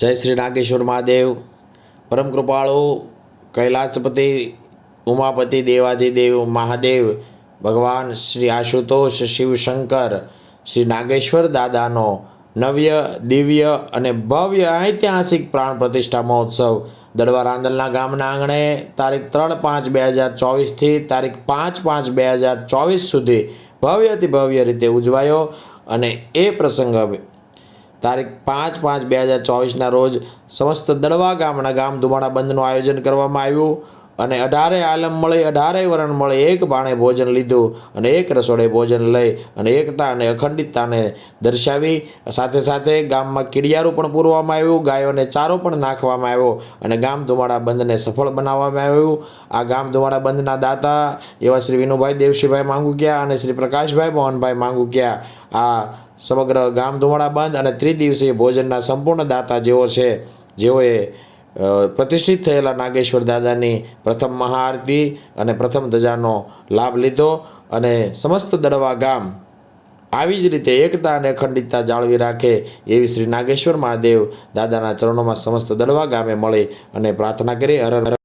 જય શ્રી નાગેશ્વર મહાદેવ. પરમ કૃપાળુ કૈલાસપતિ, ઉમાપતિ દેવાધિદેવ મહાદેવ, ભગવાન શ્રી આશુતોષ, શિવશંકર, શ્રી નાગેશ્વર દાદાનો નવ્ય, દિવ્ય અને ભવ્ય ઐતિહાસિક પ્રાણ પ્રતિષ્ઠા મહોત્સવ દડવા રાંદલના ગામના આંગણે તારીખ ત્રણ પાંચ બે હજાર ચોવીસથી તારીખ પાંચ પાંચ બે હજાર ચોવીસ સુધી ભવ્યથી ભવ્ય રીતે ઉજવાયો અને એ પ્રસંગે તારીખ પાંચ પાંચ બે હજાર ચોવીસના રોજ સમસ્ત દડવા ગામના ગામ ધુમાડા બંધનું આયોજન કરવામાં આવ્યું. અને અઢારે આલમ મળી, અઢારે વરણ મળી, એક બાણે ભોજન લીધું અને એક રસોડે ભોજન લઈ અને એકતા અને અખંડિતતાને દર્શાવી. સાથે સાથે ગામમાં કીડિયારું પણ પૂરવામાં આવ્યું, ગાયોને ચારો પણ નાખવામાં આવ્યો અને ગામ ધુમાડા બંધને સફળ બનાવવામાં આવ્યું. આ ગામ ધુમાડા બંધના દાતા એવા શ્રી વિનુભાઈ દેવશીભાઈ માંગુકિયા અને શ્રી પ્રકાશભાઈ મોહનભાઈ માંગુકિયા. આ સમગ્ર ગામ ધુમાડા બંધ અને ત્રિદિવસીય ભોજનના સંપૂર્ણ દાતા જેઓ છે, જેઓએ પ્રતિષ્ઠિત થયેલા નાગેશ્વર દાદાની પ્રથમ મહાઆરતી અને પ્રથમ ધજાનો લાભ લીધો અને સમસ્ત દડવા ગામ આવી જ રીતે એકતા અને અખંડિતતા જાળવી રાખે એવી શ્રી નાગેશ્વર મહાદેવ દાદાના ચરણોમાં સમસ્ત દડવા ગામે મળી અને પ્રાર્થના કરી હર